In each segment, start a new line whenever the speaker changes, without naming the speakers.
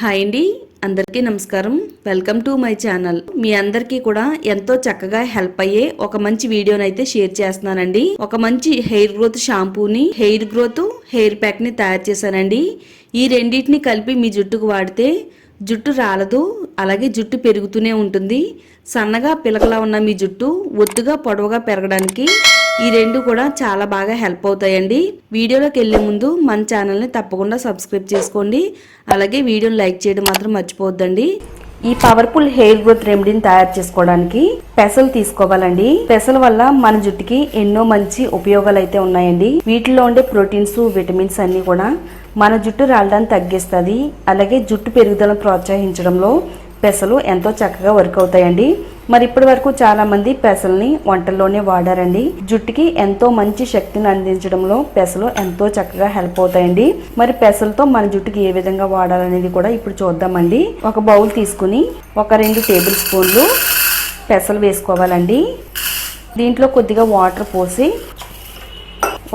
Hi అండి అందరికీ నమస్కారం. Welcome to my channel. మీ అందరికీ కూడా ఎంతో చక్కగా హెల్ప్ అయ్యే ఒక మంచి వీడియోని అయితే షేర్ చేస్తున్నానండి. ఒక మంచి హెయిర్ గ్రోత్ షాంపూని హెయిర్ గ్రోత్ హెయిర్ ప్యాక్ని తయారు చేశానండి. ఈ రెండింటిని కలిపి మీ జుట్టుకు వాడితే జుట్టు రాలదు అలాగే జుట్టు పెరుగుతూనే ఉంటుంది. సన్నగా పిలకలా ఉన్న మీ జుట్టు ఒత్తుగా పొడవుగా పెరగడానికి ఈ రెండు కూడా చాలా బాగా హెల్ప్ అవుతాయండి. వీడియోలోకి వెళ్ళే ముందు మన ఛానల్ని తప్పకుండా సబ్స్క్రైబ్ చేసుకోండి. అలాగే వీడియోని లైక్ చేయడం మాత్రం మర్చిపోవద్దండి. ఈ పవర్ఫుల్ హెయిర్ గ్రోత్ రెమెడీని తయారు చేసుకోవడానికి పెసలు తీసుకోవాలండి. పెసల వల్ల మన జుట్టుకి ఎన్నో మంచి ఉపయోగాలు అయితే ఉన్నాయండి. వీటిలో ఉండే ప్రోటీన్స్ విటమిన్స్ అన్ని కూడా మన జుట్టు రాలడాన్ని తగ్గిస్తుంది. అలాగే జుట్టు పెరుగుదలను ప్రోత్సహించడంలో పెసలు ఎంతో చక్కగా వర్క్ అవుతాయండి. మరి ఇప్పటి వరకు చాలా మంది పెసల్ని వంటల్లోనే వాడారండి. జుట్టుకి ఎంతో మంచి శక్తిని అందించడంలో పెసలు ఎంతో చక్కగా హెల్ప్ అవుతాయండి. మరి పెసలతో మన జుట్టుకి ఏ విధంగా వాడాలనేది కూడా ఇప్పుడు చూద్దామండి. ఒక బౌల్ తీసుకుని ఒక రెండు టేబుల్ స్పూన్లు పెసలు వేసుకోవాలండి. దీంట్లో కొద్దిగా వాటర్ పోసి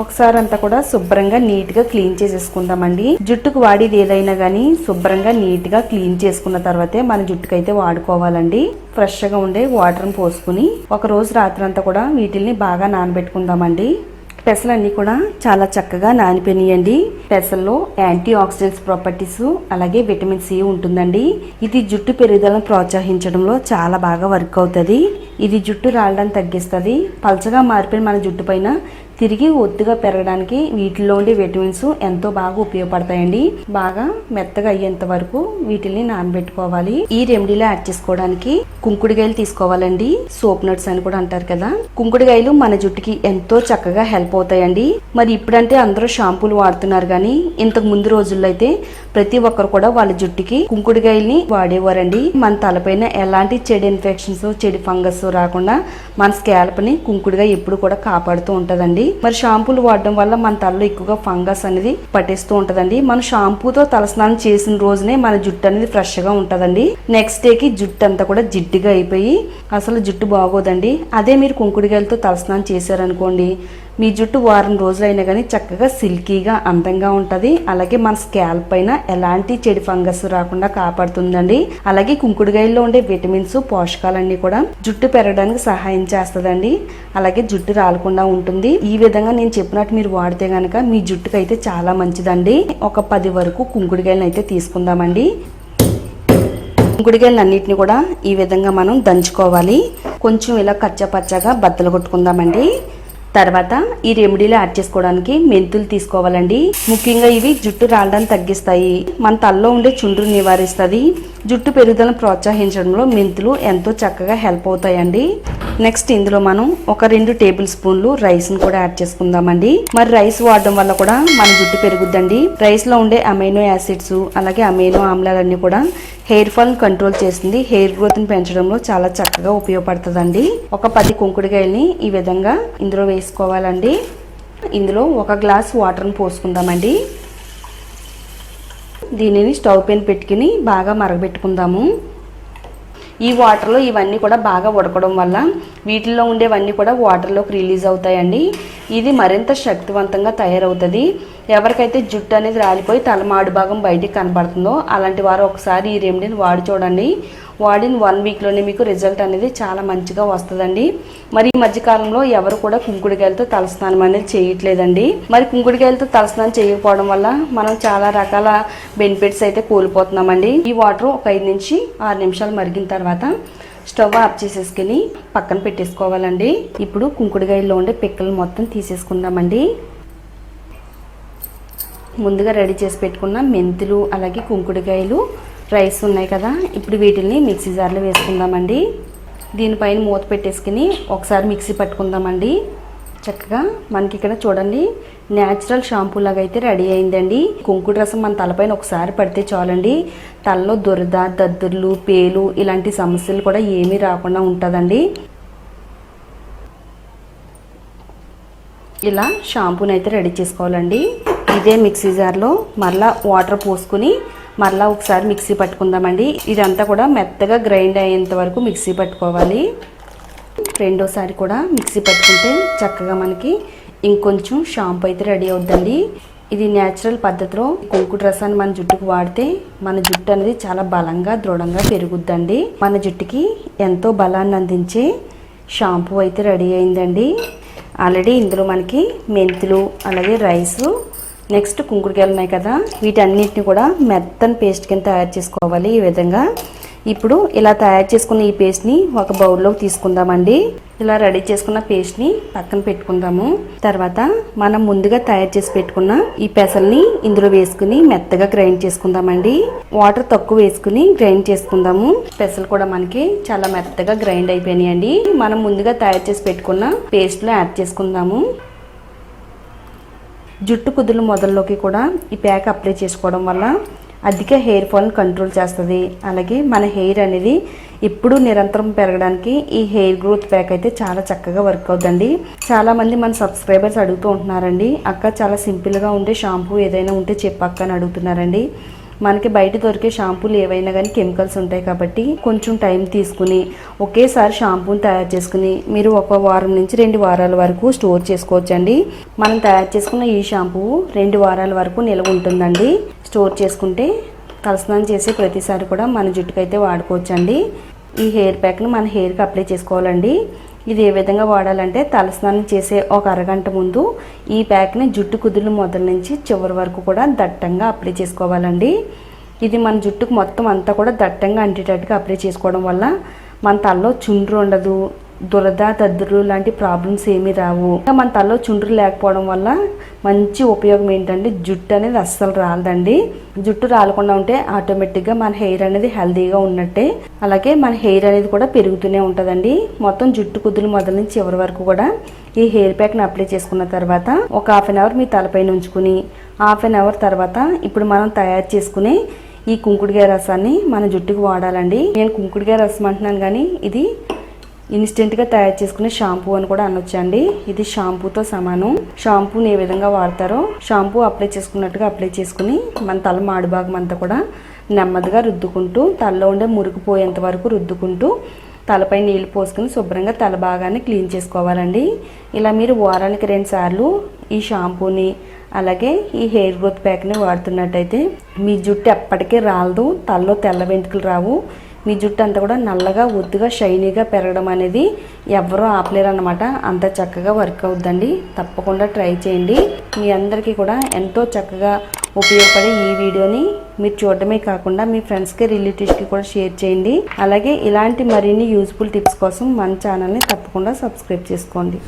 ఒకసారి అంతా కూడా శుభ్రంగా నీట్గా క్లీన్ చేసేసుకుందామండి. జుట్టుకు వాడేది ఏదైనా కానీ శుభ్రంగా నీట్గా క్లీన్ చేసుకున్న తర్వాతే మన జుట్టుకు అయితే వాడుకోవాలండి. ఫ్రెష్గా ఉండే వాటర్ని పోసుకుని ఒక రోజు రాత్రి అంతా కూడా వీటిల్ని బాగా నానబెట్టుకుందామండి. పెసలన్నీ కూడా చాలా చక్కగా నానిపోయినాయండి. పెసల్లో యాంటీ ఆక్సిడెంట్స్ ప్రాపర్టీస్ అలాగే విటమిన్ సి ఉంటుందండి. ఇది జుట్టు పెరుగుదలను ప్రోత్సహించడంలో చాలా బాగా వర్క్ అవుతుంది. ఇది జుట్టు రాలడానికి తగ్గిస్తుంది. పలచగా మారిపోయిన మన జుట్టు పైన తిరిగి ఒత్తుగా పెరగడానికి వీటిలో ఉండే విటమిన్స్ ఎంతో బాగా ఉపయోగపడతాయండి. బాగా మెత్తగా అయ్యేంత వరకు వీటిని నానబెట్టుకోవాలి. ఈ రెమెడీలో యాడ్ చేసుకోవడానికి కుంకుడుగాయలు తీసుకోవాలండి. సోప్ నట్స్ అని కూడా అంటారు కదా. కుంకుడుగాయలు మన జుట్టుకి ఎంతో చక్కగా హెల్ప్ అవుతాయండి. మరి ఇప్పుడంటే అందరూ షాంపూలు వాడుతున్నారు కానీ ఇంతకు ముందు రోజుల్లో అయితే ప్రతి ఒక్కరు కూడా వాళ్ళ జుట్టుకి కుంకుడుగాయల్ని వాడేవారండి. మన తలపైన ఎలాంటి చెడు ఇన్ఫెక్షన్స్ చెడు ఫంగస్ రాకుండా మన స్కాల్ప్ని కుంకుడుగా ఎప్పుడు కూడా కాపాడుతూ ఉంటదండి. మరి షాంపూలు వాడడం వల్ల మన తలలో ఎక్కువగా ఫంగస్ అనేది పట్టేస్తూ ఉంటదండి. మన షాంపూతో తలస్నానం చేసిన రోజునే మన జుట్టు అనేది ఫ్రెష్గా ఉంటదండి. నెక్స్ట్ డే కి జుట్టు అంతా కూడా జిడ్డుగా అయిపోయి అసలు జుట్టు బాగోదండి. అదే మీరు కుంకుడుకాయలతో తలస్నానం చేశారనుకోండి మీ జుట్టు వారం రోజులైనా కానీ చక్కగా సిల్కీగా అందంగా ఉంటుంది. అలాగే మన స్కాల్ప్ పైన ఎలాంటి చెడు ఫంగస్ రాకుండా కాపాడుతుందండి. అలాగే కుంకుడుకాయల్లో ఉండే విటమిన్స్ పోషకాలన్నీ కూడా జుట్టు పెరగడానికి సహాయం చేస్తుందండి. అలాగే జుట్టు రాలకుండా ఉంటుంది. ఈ విధంగా నేను చెప్పినట్టు మీరు వాడితే గనక మీ జుట్టుకు అయితే చాలా మంచిదండి. ఒక పది వరకు కుంకుడుకాయలను అయితే తీసుకుందామండి. కుంకుడుకాయలు అన్నిటిని కూడా ఈ విధంగా మనం దంచుకోవాలి. కొంచెం ఇలా కచ్చపచ్చగా బద్దలు కొట్టుకుందామండి. తర్వాత ఈ రెమెడీలో యాడ్ చేసుకోవడానికి మెంతులు తీసుకోవాలండి. ముఖ్యంగా ఇవి జుట్టు రాలడాన్ని తగ్గిస్తాయి. మన తలలో ఉండే చుండ్రు నివారిస్తుంది. జుట్టు పెరుగుదలను ప్రోత్సహించడంలో మెంతులు ఎంతో చక్కగా హెల్ప్ అవుతాయండి. నెక్స్ట్ ఇందులో మనం ఒక రెండు టేబుల్ స్పూన్లు రైస్ను కూడా యాడ్ చేసుకుందామండి. మరి రైస్ వాడడం వల్ల కూడా మన జుట్టు పెరుగుద్దండి. రైస్లో ఉండే అమైనో యాసిడ్స్ అలాగే అమైనో ఆమ్లాలన్నీ కూడా హెయిర్ ఫాల్ కంట్రోల్ చేస్తుంది. హెయిర్ గ్రోత్ని పెంచడంలో చాలా చక్కగా ఉపయోగపడుతుందండి. ఒక పది కుంకుడుకాయల్ని ఈ విధంగా ఇందులో వేసుకోవాలండి. ఇందులో ఒక గ్లాస్ వాటర్ని పోసుకుందామండి. దీనిని స్టవ్ పైన పెట్టుకుని బాగా మరగబెట్టుకుందాము. ఈ వాటర్లో ఇవన్నీ కూడా బాగా ఉడకడం వల్ల వీటిల్లో ఉండేవన్నీ కూడా వాటర్లోకి రిలీజ్ అవుతాయండి. ఇది మరింత శక్తివంతంగా తయారవుతుంది. ఎవరికైతే జుట్టు అనేది రాలిపోయి తలమాడు భాగం బయటికి కనబడుతుందో అలాంటి వారు ఒకసారి ఈ రెమెడీని వాడి చూడండి. వాడిన వన్ వీక్లోనే మీకు రిజల్ట్ అనేది చాలా మంచిగా వస్తుందండి. మరి ఈ మధ్యకాలంలో ఎవరు కూడా కుంకుడుకాయలతో తలస్నానం అనేది చేయట్లేదండి. మరి కుంకుడుకాయలతో తలస్నానం చేయకపోవడం వల్ల మనం చాలా రకాల బెనిఫిట్స్ అయితే కోల్పోతున్నామండి. ఈ వాటర్ ఒక ఐదు నుంచి ఆరు నిమిషాలు మరిగిన తర్వాత స్టవ్ ఆఫ్ చేసేసుకుని పక్కన పెట్టేసుకోవాలండి. ఇప్పుడు కుంకుడుకాయల్లో ఉండే పిక్కలు మొత్తం తీసేసుకుందామండి. ముందుగా రెడీ చేసి పెట్టుకున్న మెంతులు అలాగే కుంకుడుకాయలు రైస్ ఉన్నాయి కదా ఇప్పుడు వీటిని మిక్సీ జార్లో వేసుకుందామండి. దీనిపైన మూత పెట్టేసుకుని ఒకసారి మిక్సీ పట్టుకుందామండి. చక్కగా మనకి ఇక్కడ చూడండి న్యాచురల్ షాంపూ లాగా అయితే రెడీ అయిందండి. కుంకుడు రసం మన తలపైన ఒకసారి పడితే చాలండి. తలలో దురద దద్దుర్లు పేలు ఇలాంటి సమస్యలు కూడా ఏమీ రాకుండా ఉంటుందండి. ఇలా షాంపూని అయితే రెడీ చేసుకోవాలండి. ఇదే మిక్సీ జార్లో మరలా వాటర్ పోసుకుని మరలా ఒకసారి మిక్సీ పట్టుకుందామండి. ఇదంతా కూడా మెత్తగా గ్రైండ్ అయ్యేంత వరకు మిక్సీ పట్టుకోవాలి. రెండోసారి కూడా మిక్సీ పట్టుకుంటే చక్కగా మనకి ఇంకొంచెం షాంపూ అయితే రెడీ అవుద్దండి. ఇది న్యాచురల్ పద్ధతిలో కుంకుడు రసాన్ని మన జుట్టుకు వాడితే మన జుట్టు అనేది చాలా బలంగా దృఢంగా పెరుగుద్దండి. మన జుట్టుకి ఎంతో బలాన్ని అందించే షాంపూ అయితే రెడీ అయిందండి. ఆల్రెడీ ఇందులో మనకి మెంతులు అలాగే రైసు నెక్స్ట్ కుంకుడుకాయలు ఉన్నాయి కదా వీటన్నిటిని కూడా మెత్తని పేస్ట్ కింద తయారు చేసుకోవాలి ఈ విధంగా. ఇప్పుడు ఇలా తయారు చేసుకున్న ఈ పేస్ట్ని ఒక బౌల్లోకి తీసుకుందామండి. ఇలా రెడీ చేసుకున్న పేస్ట్ని పక్కన పెట్టుకుందాము. తర్వాత మనం ముందుగా తయారు చేసి పెట్టుకున్న ఈ పెసల్ని ఇందులో వేసుకుని మెత్తగా గ్రైండ్ చేసుకుందామండి. వాటర్ తక్కువ వేసుకుని గ్రైండ్ చేసుకుందాము. పెసలు కూడా మనకి చాలా మెత్తగా గ్రైండ్ అయిపోయినాయండి. మనం ముందుగా తయారు చేసి పెట్టుకున్న పేస్ట్లో యాడ్ చేసుకుందాము. జుట్టు కుదులు మొదల్లోకి కూడా ఈ ప్యాక్ అప్లై చేసుకోవడం వల్ల అధిక హెయిర్ ఫాల్ని కంట్రోల్ చేస్తుంది. అలాగే మన హెయిర్ అనేది ఎప్పుడు నిరంతరం పెరగడానికి ఈ హెయిర్ గ్రోత్ ప్యాక్ అయితే చాలా చక్కగా వర్క్ అవుతుందండి. చాలామంది మన సబ్స్క్రైబర్స్ అడుగుతూ ఉంటున్నారండి అక్క చాలా సింపుల్గా ఉండే షాంపూ ఏదైనా ఉంటే చెప్పక్క అని అడుగుతున్నారండి. మనకి బయట దొరికే షాంపూలు ఏవైనా కానీ కెమికల్స్ ఉంటాయి కాబట్టి కొంచెం టైం తీసుకుని ఒకేసారి షాంపూని తయారు చేసుకుని మీరు ఒక వారం నుంచి రెండు వారాల వరకు స్టోర్ చేసుకోవచ్చండి. మనం తయారు చేసుకున్న ఈ షాంపూ రెండు వారాల వరకు నిల్వ ఉంటుందండి. స్టోర్ చేసుకుంటే తలస్నానం చేసే ప్రతిసారి కూడా మన జుట్టుకైతే వాడుకోవచ్చండి. ఈ హెయిర్ ప్యాక్ను మన హెయిర్కి అప్లై చేసుకోవాలండి. ఇది ఏ విధంగా వాడాలంటే తలస్నానం చేసే ఒక అరగంట ముందు ఈ ప్యాక్ని జుట్టు కుదులు మొదల నుంచి చివరి వరకు కూడా దట్టంగా అప్లై చేసుకోవాలండి. ఇది మన జుట్టుకు మొత్తం అంతా కూడా దట్టంగా అంటేటట్టుగా అప్లై చేసుకోవడం వల్ల మన తలలో చుండ్రు ఉండదు దురద దద్దురు లాంటి ప్రాబ్లమ్స్ ఏమీ రావు. మన తలలో చుండ్రు లేకపోవడం వల్ల మంచి ఉపయోగం ఏంటంటే జుట్టు అనేది అస్సలు రాలదండి జుట్టు రాలకుండా ఉంటే ఆటోమేటిక్గా మన హెయిర్ అనేది హెల్దీగా ఉన్నట్టే. అలాగే మన హెయిర్ అనేది కూడా పెరుగుతూనే ఉంటుందండి. మొత్తం జుట్టు కుదులు మొదల నుంచి చివరి వరకు కూడా ఈ హెయిర్ ప్యాక్ని అప్లై చేసుకున్న తర్వాత ఒక హాఫ్ అన్ అవర్ మీ తలపైన ఉంచుకుని హాఫ్ అన్ అవర్ తర్వాత ఇప్పుడు మనం తయారు చేసుకునే ఈ కుంకుడుకాయ రసాన్ని మన జుట్టుకు వాడాలండి. నేను కుంకుడుకాయ రసం అంటున్నాను కానీ ఇది ఇన్స్టెంట్గా తయారు చేసుకునే షాంపూ అని కూడా అనొచ్చండి. ఇది షాంపూతో సమానం. షాంపూని ఏ విధంగా వాడతారో షాంపూ అప్లై చేసుకున్నట్టుగా అప్లై చేసుకుని మన తల మాడు భాగం అంతా కూడా నెమ్మదిగా రుద్దుకుంటూ తలలో ఉండే మురికి పోయేంత వరకు రుద్దుకుంటూ తలపై నీళ్ళు పోసుకుని శుభ్రంగా తల భాగాన్ని క్లీన్ చేసుకోవాలండి. ఇలా మీరు వారానికి రెండు సార్లు ఈ షాంపూని అలాగే ఈ హెయిర్ గ్రోత్ ప్యాక్ని వాడుతున్నట్టయితే మీ జుట్టు ఎప్పటికీ రాలదు తలలో తెల్ల వెంట్రుకలు రావు. మీ జుట్టు అంతా కూడా నల్లగా ఒద్దుగా షైనీగా పెరగడం అనేది ఎవరూ ఆపలేరు అనమాట అంత చక్కగా వర్క్ అవుద్దండి. తప్పకుండా ట్రై చేయండి. మీ అందరికీ కూడా ఎంతో చక్కగా ఉపయోగపడే ఈ వీడియోని మీరు చూడటమే కాకుండా మీ ఫ్రెండ్స్కి రిలేటివ్స్కి కూడా షేర్ చేయండి. అలాగే ఇలాంటి మరిన్ని యూస్ఫుల్ టిప్స్ కోసం మన ఛానల్ని తప్పకుండా సబ్స్క్రైబ్ చేసుకోండి.